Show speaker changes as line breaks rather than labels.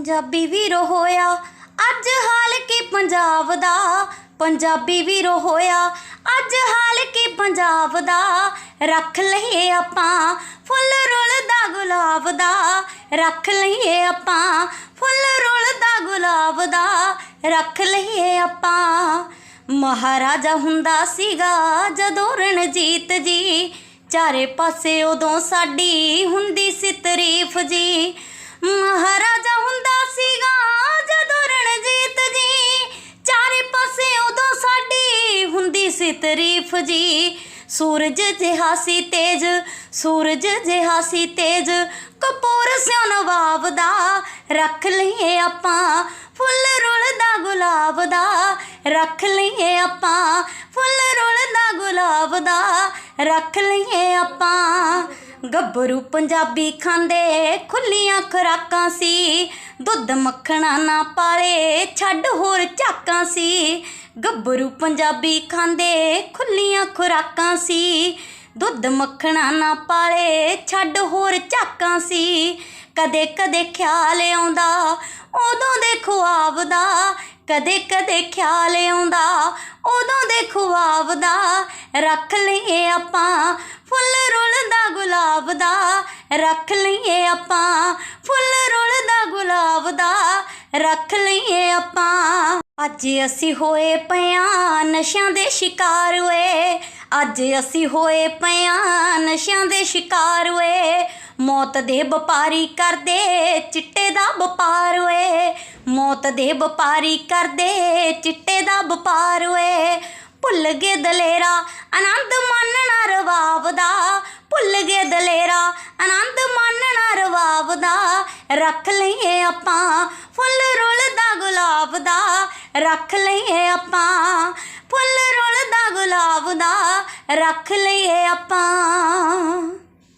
ਪੰਜਾਬੀ ਵੀਰੋ ਹੋਇਆ ਅੱਜ ਹਾਲ ਕੀ ਪੰਜਾਬ ਦਾ। ਪੰਜਾਬੀ ਵੀਰੋ ਹੋਇਆ ਅੱਜ ਹਾਲ ਕੀ ਪੰਜਾਬ ਦਾ। ਰੱਖ ਲਈਏ ਆਪਾਂ ਫੁੱਲ ਰੁੱਲਦਾ ਗੁਲਾਬ ਦਾ। ਰੱਖ ਲਈਏ ਆਪਾਂ ਫੁੱਲ ਰੁੱਲਦਾ ਗੁਲਾਬ ਦਾ। ਰੱਖ ਲਈਏ ਆਪਾਂ। ਮਹਾਰਾਜਾ ਹੁੰਦਾ ਸੀਗਾ ਜਦੋਂ ਰਣਜੀਤ ਜੀ ਚਾਰੇ ਪਾਸੇ ਉਦੋਂ ਸਾਡੀ ਹੁੰਦੀ ਸੀ ਤਾਰੀਫ ਜੀ। ਮਹਾਰਾਜਾ ਸੀ ਤਾਰੀਫ ਜੀ। ਸੂਰਜ ਜਿਹਾ ਸੀ ਤੇਜ, ਸੂਰਜ ਜਿਹਾ ਸੀ ਤੇਜ। ਕਪੂਰ ਸਿਓ ਨਵਾਬ ਦਾ, ਰੱਖ ਲਈਏ ਆਪਾਂ ਫੁੱਲ ਰੁਲਦਾ ਗੁਲਾਬ ਦਾ। ਰੱਖ ਲਈਏ ਆਪਾਂ ਫੁੱਲ ਰੁਲਦਾ ਗੁਲਾਬ ਦਾ। ਰੱਖ ਲਈਏ ਆਪਾਂ ਗੱਭਰੂ ਪੰਜਾਬੀ ਖਾਂਦੇ, ਖੁੱਲੀਆਂ ਖੁਰਾਕਾਂ ਸੀ। ਦੁੱਧ ਮੱਖਣਾ ਨਾ ਪਾਲੇ, ਛੱਡ ਹੋਰ ਝਾਕਾਂ ਸੀ। ਗੱਭਰੂ ਪੰਜਾਬੀ ਖਾਂਦੇ, ਖੁੱਲੀਆਂ ਖੁਰਾਕਾਂ ਸੀ। ਦੁੱਧ ਮੱਖਣਾ ਨਾ ਪਾਲੇ, ਛੱਡ ਹੋਰ ਝਾਕਾਂ ਸੀ। ਕਦੇ ਕਦੇ ਖਿਆਲ ਆਉਂਦਾ, ਉਦੋਂ ਦੇ ਖੁਆਬ ਦਾ। ਕਦੇ ਕਦੇ ਖਿਆਲ ਆਉਂਦਾ, ਉਦੋਂ ਦੇ ਖੁਆਬ ਦਾ। ਰੱਖ ਲਈਏ ਆਪਾਂ ਫੁੱਲ ਰੁੱਲਦਾ ਗੁਲਾਬ ਦਾ। ਰੱਖ ਲਈਏ ਆਪਾਂ ਫੁੱਲ ਰੁੱਲਦਾ ਗੁਲਾਬ ਰੱਖ ਲਈਏ ਆਪਾਂ। ਅੱਜ ਅਸੀਂ ਹੋਏ ਪਿਆਂ ਨਸ਼ਿਆਂ ਦੇ ਸ਼ਿਕਾਰ ਹੋਏ ਅੱਜ ਅਸੀਂ ਹੋਏ ਪਿਆਂ ਨਸ਼ਿਆਂ ਦੇ ਸ਼ਿਕਾਰ ਹੋਏ ਮੌਤ ਦੇ ਵਪਾਰੀ ਕਰਦੇ ਚਿੱਟੇ ਦਾ ਵਪਾਰ ਹੋਏ ਮੌਤ ਦੇ ਵਪਾਰੀ ਕਰਦੇ ਚਿੱਟੇ ਦਾ ਵਪਾਰ ਹੋਏ ਭੁੱਲ ਗਏ ਦਲੇਰਾ, ਆਨੰਦ ਮਨ ਰੱਖ ਲਈਏ ਆਪਾਂ, ਫੁੱਲ ਰੁੱਲਦਾ ਗੁਲਾਬ ਦਾ। ਰੱਖ ਲਈਏ ਆਪਾਂ, ਫੁੱਲ ਰੁੱਲਦਾ ਗੁਲਾਬ ਦਾ। ਰੱਖ ਲਈਏ ਆਪਾਂ।